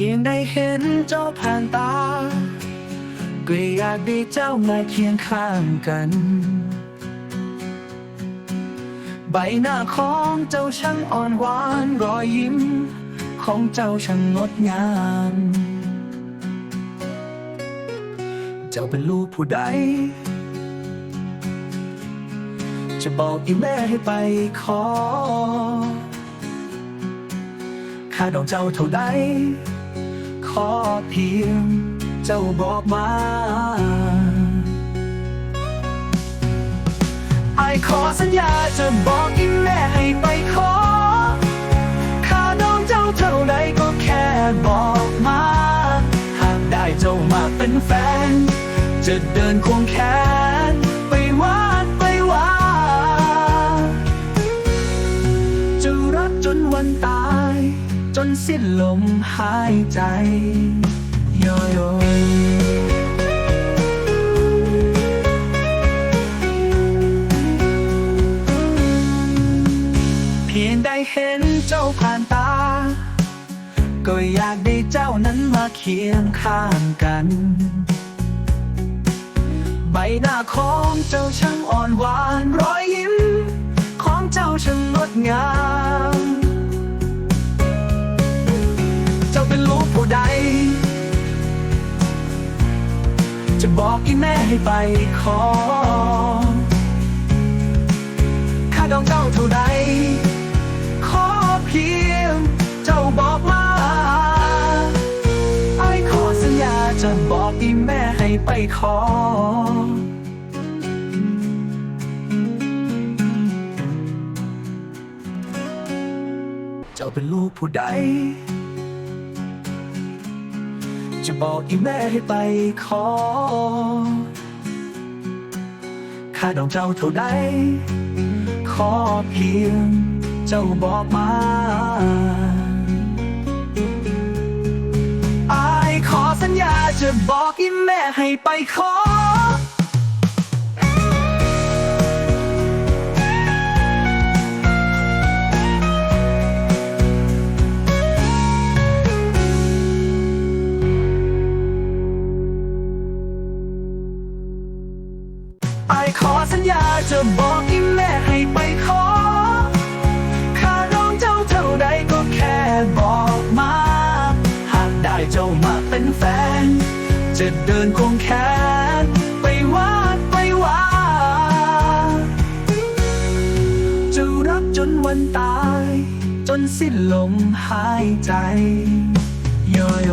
พียงได้เห็นเจ้าผ่านตา ก็อยากได้เจ้ามาเคียงข้างกัน ใบหน้าของเจ้าช่างอ่อนหวานรอยยิ้ม ของเจ้าช่างงดงาม เจ้าเป็นลูกผู้ใด จะบอกอีแม่ให้ไปขอข้าดอกเจ้าเท่าใด อเพียง เจ้าบอกมาไอขอสัญญาจะบอกอีแม่ให้ไปขอค่าดอกเจ้าเท่าใดก็แค่บอกมา หากได้เจ้ามาเป็นแฟน จะเดินควงแขนไปวาดไปว่าจะรักจนวันตาย จนสิ้นลมหายใจยโยเพียงได้เห็นเจ้าผ่านตา ก็อยากได้เจ้านั้นมาเคียงข้างกัน ใบหน้าของเจ้าช่างอ่อนหวานรอยยิ้ม ของเจ้าช่างงดงาม จะบอกอีแม่ให้ไปขอ ค่าดองเจ้าเท่าใดขอเพียง เจ้าบอกมาไอ้ขอสัญญาจะบอกอีแม่ให้ไปขอเจ้าเป็นลูกผู้ใด จะบอกอีแม่ให้ไปขอค่าดอกเจ้าเท่าใดขอเพียง เจ้าบอกมาอายขอสัญญาจะบอกอีแม่ให้ไปขอไอ จะบอกอีแม่ให้ไปขอค่าร้องเจ้าเท่าใดก็แค่บอกมา หากได้เจ้ามาเป็นแฟน จะเดินคงแขนไปวาดไปวาจะรักจนวันตาย จนสิ้นลมหายใจโยโย